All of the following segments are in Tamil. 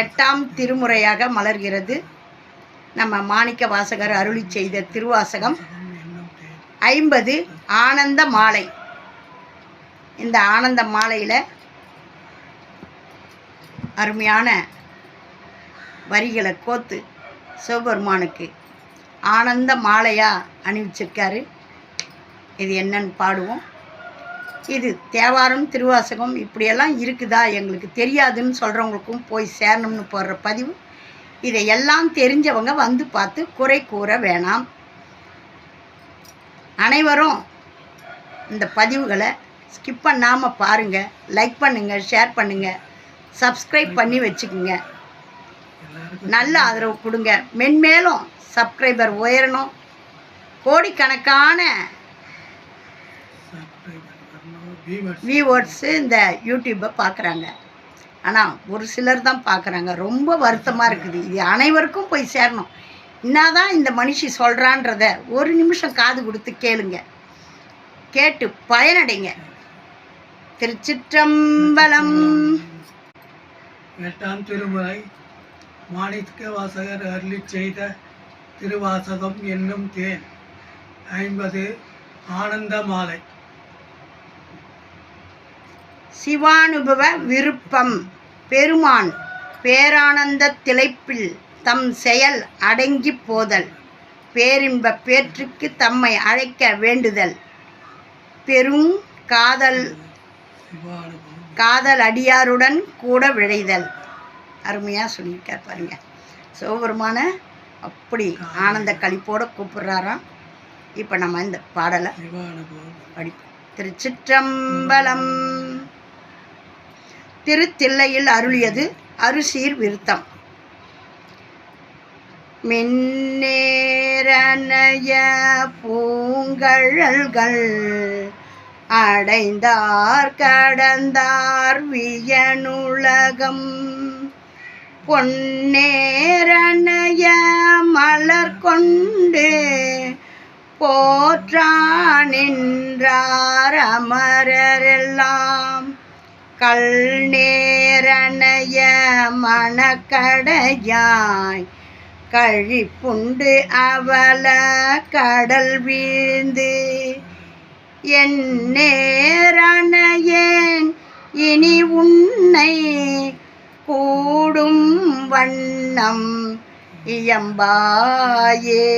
எட்டாம் திருமுறையாக மலர்கிறது. நம்ம மாணிக்க வாசகர் அருளி செய்த திருவாசகம். ஐம்பது ஆனந்த மாலை. இந்த ஆனந்த மாலையில் அருமையான வரிகளை கோத்து சிவபெருமானுக்கு ஆனந்த மாலையாக அணிவிச்சிருக்காரு. இது என்னன்னு பாடுவோம். இது தேவாரம் திருவாசகம் இப்படியெல்லாம் இருக்குதா எங்களுக்கு தெரியாதுன்னு சொல்கிறவங்களுக்கும் போய் சேரணும்னு போடுற பதிவு. இதை எல்லாம் தெரிஞ்சவங்க வந்து பார்த்து குறை கூற வேணாம். அனைவரும் இந்த பதிவுகளை ஸ்கிப் பண்ணாமல் பாருங்கள் லைக் பண்ணுங்கள் ஷேர் பண்ணுங்கள் சப்ஸ்கிரைப் பண்ணி வச்சுக்கோங்க. நல்ல ஆதரவு கொடுங்க. மென்மேலும் சப்ஸ்கிரைபர் உயரணும். கோடிக்கணக்கான வியூவர்ஸு இந்த யூடியூப்பை பார்க்குறாங்க ஆனால் ஒரு சிலர் தான் பார்க்குறாங்க ரொம்ப வருத்தமாக இருக்குது. இது அனைவருக்கும் போய் சேரணும். என்னதான் இந்த மனுஷி சொல்கிறான்றத ஒரு நிமிஷம் காது கொடுத்து கேளுங்க. கேட்டு பயனடைங்க. திருச்சிற்றம்பலம். எட்டாம் திருமுறை மாணிக்க வாசகர் அருளி செய்த திருவாசகம் என்னும் தேன். ஐம்பது ஆனந்த மாலை. சிவானுபவ விருப்பம். பெருமான் பேரானந்த திளைப்பில் தம் செயல் அடங்கி போதல். பேரின்ப பேற்றுக்கு தம்மை அழைக்க வேண்டுதல். பெரும் காதல் காதல் அடியாருடன் கூட விழைதல். அருமையாக சொல்லியிருக்கார் பாருங்க. சிவபெருமான அப்படி ஆனந்த களிப்போடு கூப்பிடுறாராம். இப்போ நம்ம இந்த பாடலை படிப்போம். திருச்சிற்றம்பலம் திருத்தில்லையில் அருளியது அருசீர் விருத்தம். மின்னேரணைய பூங்கழல்கள் அடைந்தார் கடந்தார் வியனுலகம். பொன்னேரணைய மலர் கொண்டு போற்றானின்றார் அமரரெல்லாம். கல்நேரணைய மணக்கடையாய் கழிப்புண்டு அவல கடல் வீழ்ந்து. என் நேரணையேன் இனி உன்னை கூடும் வண்ணம் இயம்பாயே.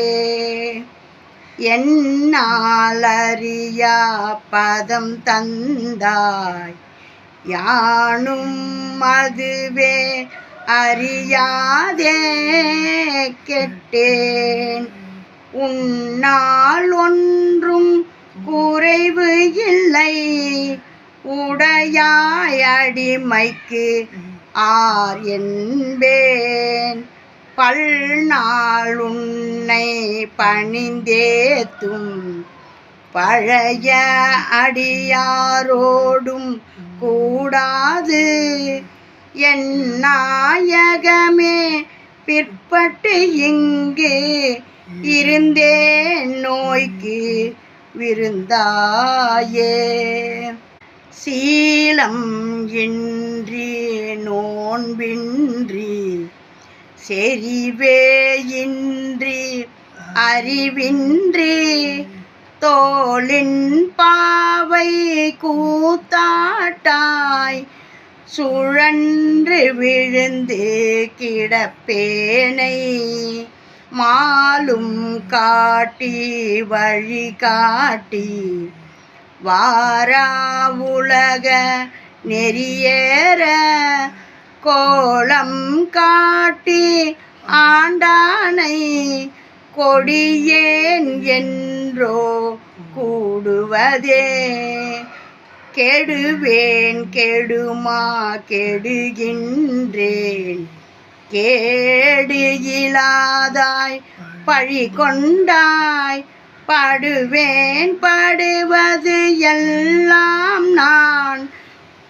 என்னாலறியா பதம் தந்தாய் யானும் அதுவே அறியாதே கெட்டேன். உன்னால் ஒன்றும் குறைவு இல்லை. உடையாய் அடிமைக்கு ஆர் என்பேன். பல்நாள் உன்னை பணிந்தேத்தும் பழைய அடியாரோடும் கூடாது. என் நாயகமே பிற்பட்டு இங்கு இருந்தே நோய்க்கு விருந்தாயே. சீலம் இன்றி நோன்பின்றி செறிவே இன்றி அறிவின்றி தோளின் பாவை கூத்தாட்டாய். சுழன்று விழுந்து கிடப்பேனை மாலும் காட்டி வழி காட்டி. வாரா உலக நெறியேற கோலம் காட்டி ஆண்டானை கொடியேன் என்றோ கூடுவதே. கெடுவேன் கெடுமா கெடுகின்றேன். கேடு இலாதாய் பழி கொண்டாய். படுவேன் படுவது எல்லாம் நான்.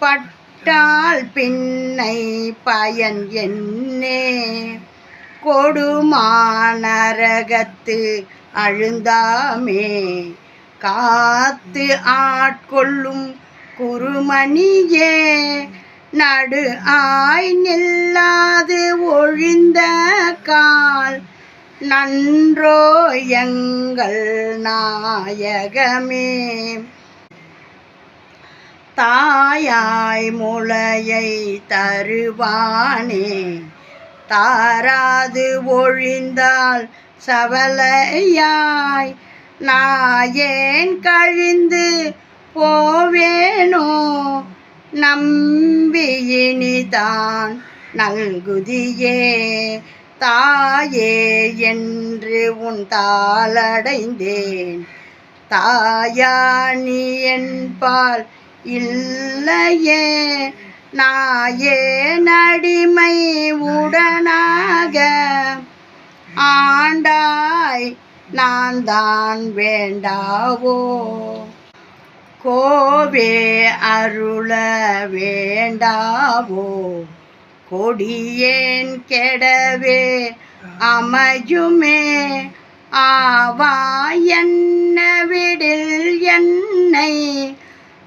பட்டால் பின்னை பயன் என்னே. கொடுமானரகத்து அழுந்தாமே. காத்து ஆட்கொள்ளும் குருமணியே நடு ஆய் நில்லாது ஒழிந்த கால். நன்றோ எங்கள் நாயகமே. தாயாய் முளையை தருவானே. தாராது ஒழிந்தால் சவலையாய் நாயேன் கழிந்து போவேனோ? நம்பியினிதான் நல்குதியே தாயே என்று உன் தாளடைந்தேன். தாயா நீ என்பால் இல்லையே நாயே நடிமை உடனாக. ஆண்டாய் நான் தான் வேண்டாவோ? கோவே அருள வேண்டாவோ? கொடியேன் கெடவே அமையுமே. ஆவா என்ன விடில் என்னை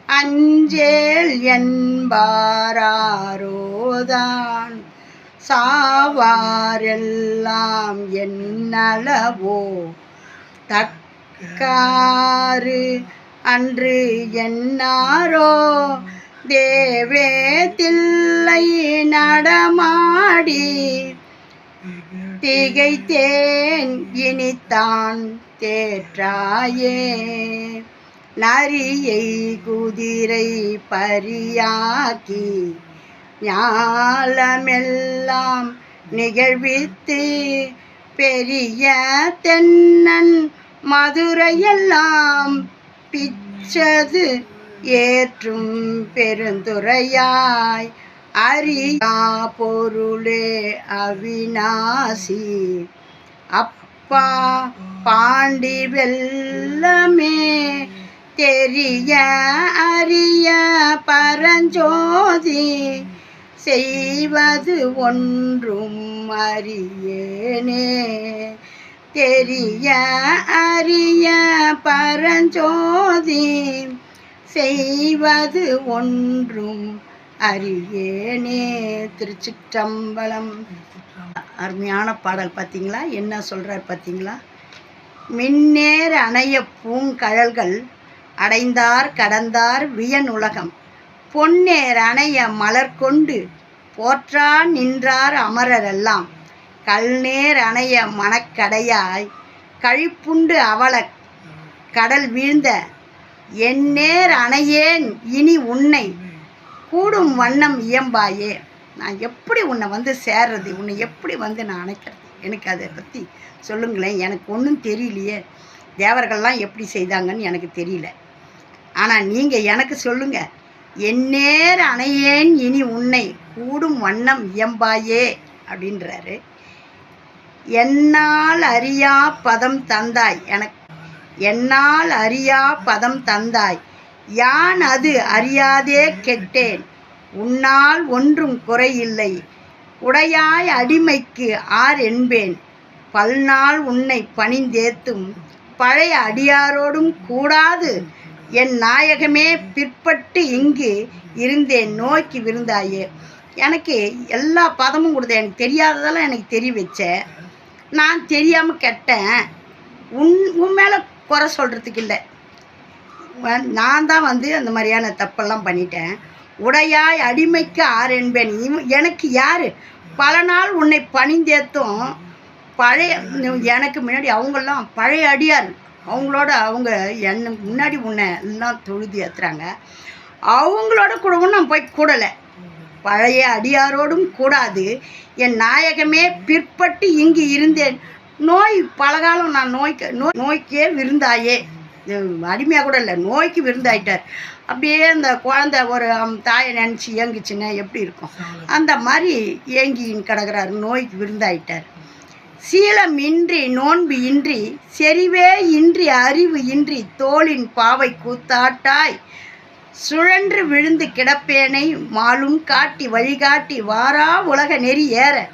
அஞ்சேல் என்பாரோதான் சாவாரெல்லாம் என்னளவோ? தக்காறு அன்று என்னாரோ? தேவே தில்லை நடமாடி. திகைத்தேன் இனித்தான் தேற்றாயே. நரியை குதிரை பரியாக்கி ஞாலமெல்லாம் நிகழ்வித்து பெரிய தென்னன் மதுரையெல்லாம் பிச்சது ஏற்றும் பெருந்துரையாய் அரியா பொருளே அவிநாசி. அப்பா பாண்டி வெல்லமே தெரிய அரிய பரஞ்சோதி செய்வது ஒன்றும் அறியேனே. தெரிய அரிய பரஞ்சோதி செய்வது ஒன்றும் அறியேனே. திருச்சிற்றம்பலம். அருமையான பாடல் பார்த்தீங்களா? என்ன சொல்கிறார் பார்த்தீங்களா? மின்னேர் அணைய பூங்கழல்கள் அடைந்தார் கடந்தார் வியன் உலகம். பொன்னேர் அணைய மலர் கொண்டு போற்றா நின்றார் அமரரெல்லாம் கல்நேர் அணைய மணக்கடையாய் கழிப்புண்டு அவள கடல் வீழ்ந்த. என்னேர் அணையேன் இனி உன்னை கூடும் வண்ணம் இயம்பாயே. நான் எப்படி உன்னை வந்து சேர்றது? உன்னை எப்படி வந்து நான் அணைக்கிறது? எனக்கு அதை பற்றி சொல்லுங்களேன். எனக்கு ஒன்றும் தெரியலையே. தேவர்கள்லாம் எப்படி செய்தாங்கன்னு எனக்கு தெரியல. ஆனால் நீங்கள் எனக்கு சொல்லுங்க. எந்நேர அணையேன் இனி உன்னை கூடும் வண்ணம் இயம்பாயே அப்படின்றாரு. என்னால் அறியா பதம் தந்தாய் எனக்கு என்னால் அறியா பதம் தந்தாய் யான் அது அறியாதே கெட்டேன். உன்னால் ஒன்றும் குறையில்லை. உடையாய் அடிமைக்கு ஆர் என்பேன். பல்நாள் உன்னை பணிந்தேத்தும் பழைய அடியாரோடும் கூடாது. என் நாயகமே பிற்பட்டு இங்கு இருந்தேன் நோக்கி விருந்தாயே. எனக்கு எல்லா பதமும் கொடுத்த எனக்கு தெரியாததெல்லாம் எனக்கு தெரிய வச்ச. நான் தெரியாமல் கெட்டேன். உன் உன் மேலே குறை சொல்கிறதுக்கு இல்லை. நான் தான் வந்து அந்த மாதிரியான தப்பெல்லாம் பண்ணிட்டேன். உடையாய் அடிமைக்கு ஆர் என்பேன். இவன் எனக்கு யார்? பல நாள் உன்னை பணிந்தேத்தும் பழைய எனக்கு முன்னாடி அவங்கெல்லாம் பழைய அடியார் அவங்களோட அவங்க எனக்கு முன்னாடி உன்னை எல்லாம் தொழுது ஏற்றுறாங்க அவங்களோட கூடவும் நான் போய் கூடலை. பழைய அடியாரோடும் கூடாது. என் நாயகமே பிற்பட்டு இங்கு இருந்தேன். நோய் பலகாலம் நான் நோய்க்கு நோய் நோய்க்கே விருந்தாயே. அடிமையாக கூட இல்லை நோய்க்கு விருந்தாயிட்டார். அப்படியே அந்த குழந்தை ஒரு தாயை நினச்சி ஏங்குச்சுன்னா எப்படி இருக்கும்? அந்த மாதிரி ஏங்கி கிடக்கிறாரு நோய்க்கு விருந்தாயிட்டார். சீலம் இன்றி நோன்பு இன்றி செறிவே இன்றி அறிவு இன்றி தோளின் பாவை கூத்தாட்டாய். சுழன்று விழுந்து கிடப்பேனை மாலும் காட்டி வழிகாட்டி வாரா உலக நெறி ஏற.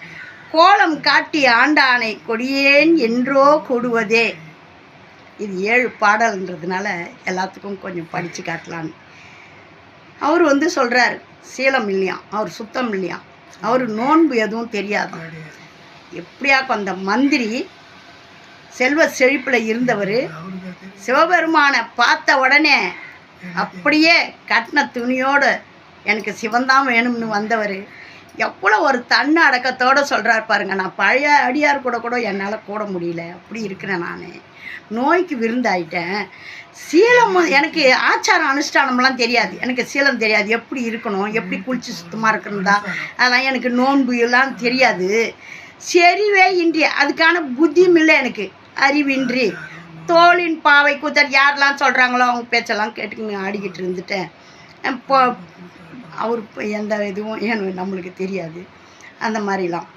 கோலம் காட்டி ஆண்டானை கொடியேன் என்றோ கூடுவதே. இது ஏழு பாடல்ன்றதுனால எல்லாத்துக்கும் கொஞ்சம் படித்து காட்டலான்னு. அவர் வந்து சொல்கிறார் சீலம் இல்லையாம் அவர் சுத்தம் இல்லையாம். அவர் நோன்பு எதுவும் தெரியாது. எப்படியாக்கும் அந்த மந்திரி செல்வ செழிப்பில் இருந்தவர் சிவபெருமானை பார்த்த உடனே அப்படியே கட்டின துணியோடு எனக்கு சிவந்தான் வேணும்னு வந்தவர். எவ்வளோ ஒரு தன்ன அடக்கத்தோடு சொல்கிறார் பாருங்க. நான் பழைய அடியார் கூட கூட என்னால் கூட முடியல. அப்படி இருக்கிறேன் நான். நோய்க்கு விருந்தாயிட்டேன். சீலம் எனக்கு ஆச்சாரம் அனுஷ்டானம்லாம் தெரியாது. எனக்கு சீலம் தெரியாது. எப்படி இருக்கணும்? எப்படி குளிச்சு சுத்தமாக இருக்கணும்தா அதெல்லாம் எனக்கு நோன்பு எல்லாம் தெரியாது. செறிவே இன்றி அதுக்கான புத்தியும் இல்லை எனக்கு. அறிவின்றி. தோளின் பாவை கூத்தர் யாரெல்லாம் சொல்கிறாங்களோ அவங்க பேச்செல்லாம் கேட்டுக்கின்னு ஆடிக்கிட்டு இருந்துட்டேன். இப்போ அவர் எந்த இதுவும் ஏன்னு நம்மளுக்கு தெரியாது. அந்த மாதிரிலாம்.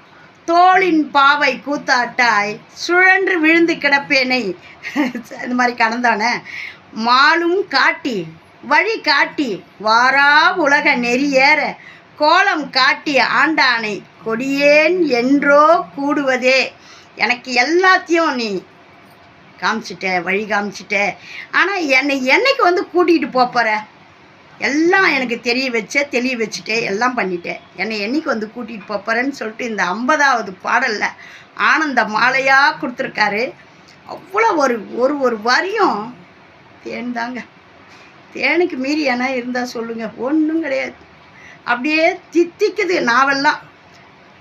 தோளின் பாவை கூத்தாட்டாய் சுழன்று விழுந்து கிடப்பேனை. இந்த மாதிரி கடந்தானே மாலும் காட்டி வழி காட்டி வாரா உலக நெறியேற கோலம் காட்டி ஆண்டானை கொடியேன் என்றோ கூடுவதே. எனக்கு எல்லாத்தையும் நீ காமிச்சிட்ட வழி காமிச்சிட்ட. ஆனால் என்னை என்னைக்கு வந்து கூட்டிகிட்டு போகிற எல்லாம் எனக்கு தெரிய வச்ச தெளிய வச்சுட்டே எல்லாம் பண்ணிட்டேன் என்னை என்னைக்கு வந்து கூட்டிகிட்டு போகிறேன்னு சொல்லிட்டு இந்த ஐம்பதாவது பாடலில் ஆனந்த மாலையாக கொடுத்துருக்காரு. அவ்வளோ ஒரு ஒரு ஒரு வரியும் தேன் தாங்க. தேனுக்கு மீறி என்ன இருந்தால் சொல்லுங்கள் ஒன்றும் கிடையாது. அப்படியே தித்திக்குது நாவெல்லாம்.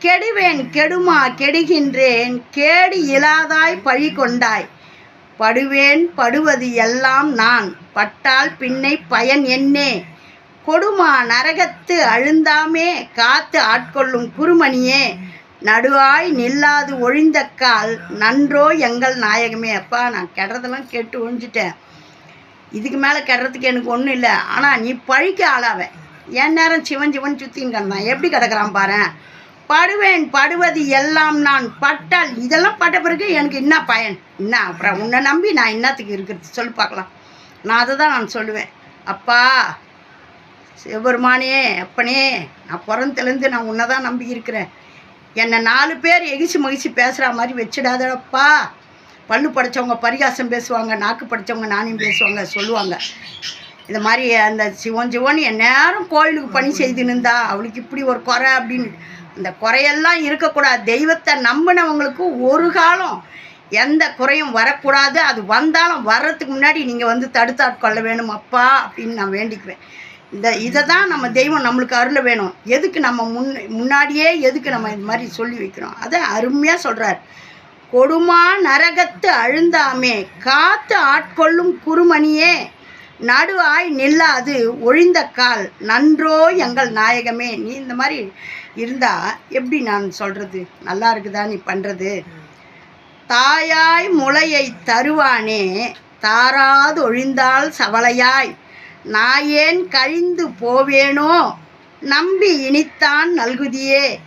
கெடுவேன் கெடுமா கெடுகின்றேன் கேடு இலாதாய் பழி கொண்டாய். படுவேன் படுவது எல்லாம் நான் பட்டால் பின்னை பயன் என்னே. கொடுமா நரகத்து அழுந்தாமே காத்து ஆட்கொள்ளும் குருமணியே. நடுவாய் நில்லாது ஒழிந்த கால் நன்றோ எங்கள் நாயகமே. அப்பா நான் கெடுறதெல்லாம் கெட்டு ஒழிஞ்சிட்டேன். இதுக்கு மேலே கெடுறதுக்கு எனக்கு ஒன்றும் இல்லை. ஆனால் நீ பழிக்க ஆளாவ. என் நேரம் சிவன் சிவன் சுத்தின்னு கிடந்தான். எப்படி கிடக்குறான் பாரு? படுவேன் படுவது எல்லாம் நான். பட்டால் இதெல்லாம் பட்ட பிறகு எனக்கு என்ன பயன்? என்ன? அப்புறம் உன்னை நம்பி நான் என்னத்துக்கு இருக்கிறது? சொல்லி பார்க்கலாம். நான் அதை தான் நான் சொல்லுவேன். அப்பா சிவபெருமானே அப்பனே நான் பிறந்தலேருந்து நான் உன்னை தான் நம்பி இருக்கிறேன். என்னை நாலு பேர் எகிச்சு மகிழ்ச்சி பேசுகிற மாதிரி வச்சிடாதப்பா பல்லு படைச்சவங்க பரிகாசம் பேசுவாங்க நாக்கு படைச்சவங்க நானும் பேசுவாங்க சொல்லுவாங்க. இந்த மாதிரி அந்த சிவன் சிவன் என் நேரம் கோயிலுக்கு பணி செய்து நின்றா அவளுக்கு இப்படி ஒரு குறை அப்படின்னு. அந்த குறையெல்லாம் இருக்கக்கூடாது. தெய்வத்தை நம்பினவங்களுக்கு ஒரு காலம் எந்த குறையும் வரக்கூடாது. அது வந்தாலும் வர்றதுக்கு முன்னாடி நீங்கள் வந்து தடுத்தாட்கொள்ள வேணும் அப்பா அப்படின்னு நான் வேண்டிக்குவேன். இந்த இதை தான் நம்ம தெய்வம் நம்மளுக்கு அருள வேணும். எதுக்கு நம்ம முன் முன்னாடியே எதுக்கு நம்ம இது மாதிரி சொல்லி வைக்கிறோம்? அதை அருமையாக சொல்கிறார் கொடுமா நரகத்து அழுந்தாமே காத்து ஆட்கொள்ளும் குருமணியே நடுவாய் நில்லாது ஒழிந்த கால். நன்றோ எங்கள் நாயகமே. நீ இந்த மாதிரி இருந்தா எப்படி நான் சொல்கிறது நல்லா இருக்குதா நீ பண்ணுறது தாயாய் முளையை தருவானே. தாராது ஒழிந்தால் சவலையாய் நாயேன் கழிந்து போவேனோ? நம்பி இனித்தான் நல்குதியே.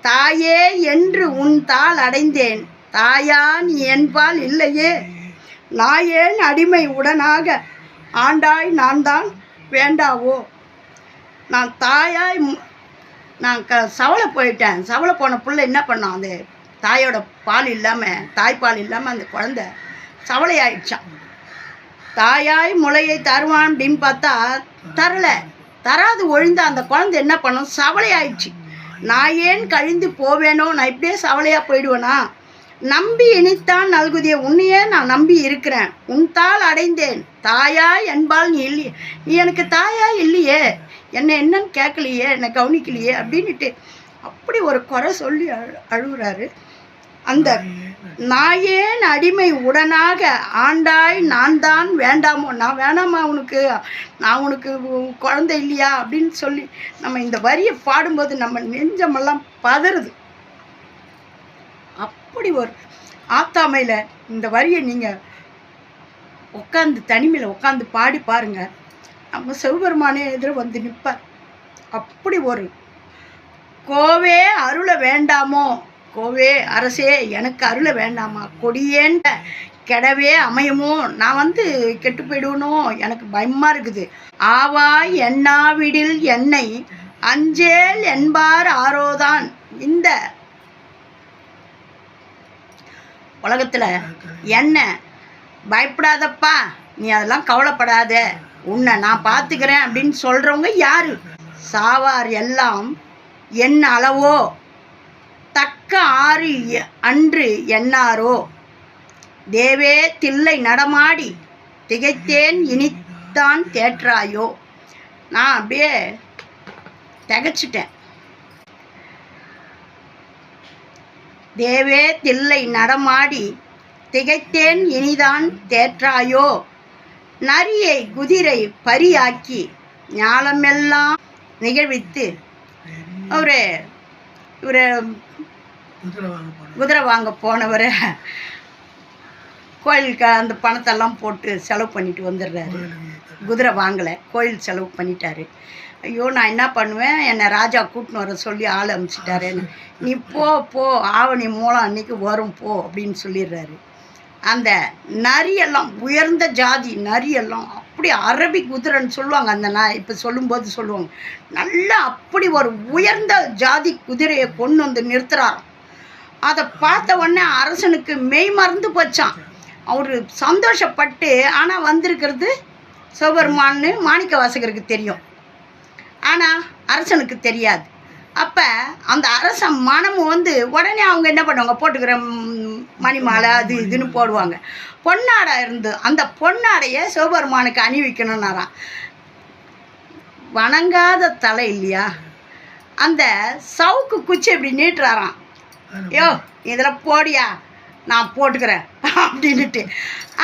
தாயே என்று உன் தாள் அடைந்தேன். தாயா நீ என்பால் இல்லையே. நாயேன் அடிமை உடனாக ஆண்டாய் நான் தான் வேண்டாவோ? நான் தாயாய் மு- நான் க சவலை போயிட்டேன். சவலை போன பிள்ளை என்ன பண்ணோம் அந்த தாயோட பால் இல்லாமல் தாய்ப்பால் இல்லாமல் அந்த குழந்த சவலை ஆயிடுச்சான் தாயாய் முளையை தருவான் அப்படின்னு பார்த்தா தரலை. தராது ஒழிந்த அந்த குழந்தை என்ன பண்ணும்? சவலை ஆயிடுச்சு நான் ஏன் கழிந்து போவேனோ? நான் இப்படியே சவலையாக போயிடுவேனா? நம்பி இனித்தான் நல்குதிய உன்னையே நான் நம்பி இருக்கிறேன். உன் தாள் அடைந்தேன். தாயா என்பால் நீ இல்லையே நீ எனக்கு தாயா இல்லையே. என்னை என்னன்னு கேட்கலையே என்னை கவனிக்கலையே அப்படின்னுட்டு அப்படி ஒரு குறை சொல்லி அழு அழுகுறாரு. அந்த நாயேன் அடிமை உடனாக ஆண்டாய் நான் தான் வேண்டாமோ நான் வேணாமா உனக்கு? நான் உனக்கு குழந்தை இல்லையா அப்படின்னு சொல்லி நம்ம இந்த வரியை பாடும்போது நம்ம நெஞ்சமெல்லாம் பதறுது. அப்படி ஒரு ஆத்தாமையில் இந்த வரியை நீங்கள் உட்காந்து தனிமையில் உட்காந்து பாடி பாருங்கள் நம்ம சிவபெருமானே எதிர வந்து நிற்பார் அப்படி ஒரு கோவே அருளை வேண்டாமோ? கோவே அரசே எனக்கு அருளை வேண்டாமா? கொடியேண்ட கெடவே அமையுமோ? நான் வந்து கெட்டு போயிடுவனோ? எனக்கு பயமாக இருக்குது. ஆவாய் எண்ணாவிடில் என்னை அஞ்சேல் என்பார் ஆரோதான். இந்த உலகத்தில் என்ன? பயப்படாதப்பா. நீ அதெல்லாம் கவலைப்படாத. உன்னை நான் பார்த்துக்கிறேன் அப்படின்னு சொல்கிறவங்க யாரு? சாவார் எல்லாம் என் அளவோ? தக்க ஆறு அன்று எண்ணாரோ தேவே தில்லை நடமாடி திகைத்தேன் இனித்தான் தேற்றாயோ? நான் அப்படியே திகைச்சிட்டேன். தேவே தில்லை நடமாடி திகைத்தேன் இனிதான் தேற்றாயோ? நரியை குதிரை பரியாக்கி ஞாலமெல்லாம் நிகழ்வித்து ஒரு இவர் குதிரை வாங்க போனவர். கோயிலுக்கு அந்த பணத்தெல்லாம் போட்டு செலவு பண்ணிட்டு வந்துடுறாரு. குதிரை வாங்கலை கோயில் செலவு பண்ணிட்டாரு. ஐயோ நான் என்ன பண்ணுவேன்? என்னை ராஜா கூட்டின்னு வர சொல்லி ஆள் அனுப்பிச்சிட்டாரு நீ போ போ ஆவணி மூலம் அன்னைக்கு வரும் போ அப்படின்னு சொல்லிடுறாரு. அந்த நரியெல்லாம் உயர்ந்த ஜாதி நரியெல்லாம் அப்படி அரபி குதிரைன்னு சொல்லுவாங்க அந்த நான் இப்போ சொல்லும்போது சொல்லுவாங்க. நல்லா அப்படி ஒரு உயர்ந்த ஜாதி குதிரையை கொண்டு வந்து நிறுத்துறாராம். அதை பார்த்த உடனே அரசனுக்கு மெய் மறந்து போச்சான் அவர் சந்தோஷப்பட்டு ஆனால் வந்திருக்கிறது சிவபெருமான்னு மாணிக்க வாசகருக்கு தெரியும். ஆனால் அரசனுக்கு தெரியாது. அப்போ அந்த அரசன் மனமும் வந்து உடனே அவங்க என்ன பண்ணுவாங்க? போட்டுக்கிற மணிமாலை அது இதுன்னு போடுவாங்க. பொன்னாடை இருந்து அந்த பொன்னாடையை சிவபெருமானுக்கு அணிவிக்கணும்னாராம். வணங்காத தலை இல்லையா? அந்த சவுக்கு குச்சி இப்படி நீட்டுறாராம். யோ இதில் போடியா? நான் போட்டுக்கிறேன் அப்படின்னுட்டு.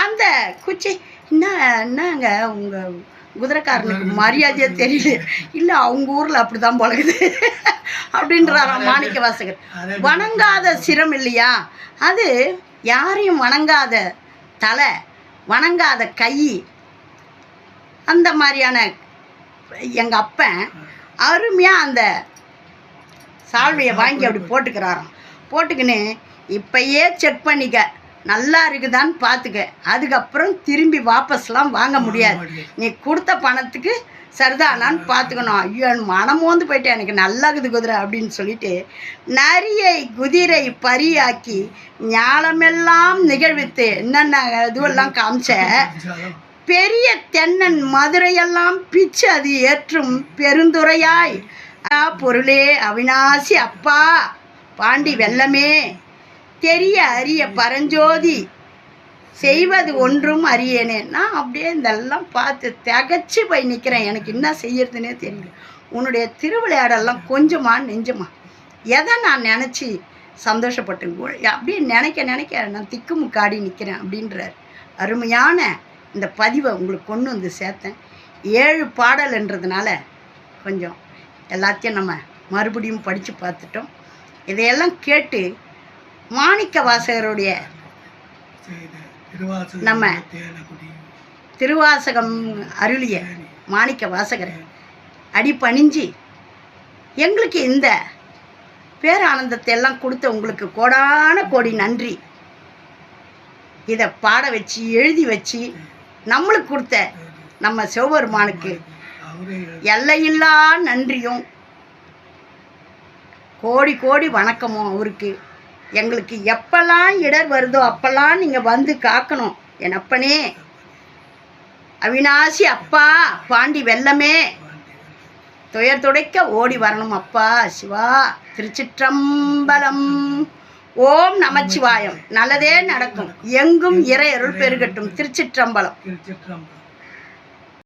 அந்த குச்சி என்ன என்னங்க உங்கள் குதிரைக்காரனுக்கு மரியாதையே தெரியல. இல்லை அவங்க ஊரில் அப்படி தான் பழகுது. அப்படின்றாராம் மாணிக்க வாசகர். வணங்காத சிரம் இல்லையா? அது யாரையும் வணங்காத தலை வணங்காத கை அந்த மாதிரியான எங்கள் அப்பன் அருமையாக அந்த சால்வையை வாங்கி அப்படி போட்டுக்கிறாராம். போட்டுக்கின்னு இப்பயே செக் பண்ணிக்க. நல்லா இருக்குதான்னு பார்த்துக்க அதுக்கப்புறம் திரும்பி வாபஸ்லாம் வாங்க முடியாது. நீ கொடுத்த பணத்துக்கு சரிதானான்னு பார்த்துக்கணும் ஐயோ மனம் வந்து போயிட்டு எனக்கு நல்லா இருக்குது குதிரை அப்படின்னு சொல்லிட்டு நரியை குதிரை பரியாக்கி ஞாலமெல்லாம் நிகழ்வித்து என்னென்ன இதுவெல்லாம் காமிச்ச? பெரிய தென்னன் மதுரையெல்லாம் பிச்சு அது ஏற்றும் பெருந்துரையாய். ஆ பொருளே அவினாசி அப்பா பாண்டி வெள்ளமே தெரிய அரிய பரஞ்சோதி செய்வது ஒன்றும் அறியேனே. நான் அப்படியே இதெல்லாம் பார்த்து திகச்சு போய் நிற்கிறேன் எனக்கு என்ன செய்யறதுனே தெரியல. உன்னுடைய திருவிளையாடெல்லாம் கொஞ்சமா நெஞ்சமா. எதை நான் நினச்சி சந்தோஷப்பட்டு அப்படியே நினைக்க நினைக்க நான் திக்குமுக்காடி நிற்கிறேன் அப்படின்றார். அருமையான இந்த பதிவை உங்களுக்கு கொண்டு வந்து சேர்த்தேன். ஏழு பாடல்ன்றதுனால கொஞ்சம் எல்லாத்தையும் நம்ம மறுபடியும் படித்து பார்த்துட்டோம். இதையெல்லாம் கேட்டு மாணிக்க வாசகருடைய நம்ம திருவாசகம் அருளிய மாணிக்க வாசகர் அடிபணிஞ்சு எங்களுக்கு இந்த பேரானந்தத்தை எல்லாம் கொடுத்த உங்களுக்கு கோடான கோடி நன்றி. இதை பாட வச்சு எழுதி வச்சு நம்மளுக்கு கொடுத்த நம்ம சிவபெருமானுக்கு எல்லையில்லா நன்றியும். கோடி கோடி வணக்கமும் அவருக்கு. எங்களுக்கு எப்பெல்லாம் இடர் வருதோ அப்பெல்லாம் நீங்கள் வந்து காக்கணும். என் அப்பனே. அவினாசி அப்பா பாண்டி வெள்ளமே துயர் துடைக்க ஓடி வரணும் அப்பா சிவா. திருச்சிற்றம்பலம். ஓம் நமச்சிவாயம். நல்லதே நடக்கும். எங்கும் இறை அருள் பெருகட்டும். திருச்சிற்றம்பலம். திருச்சிற்றம்பலம்.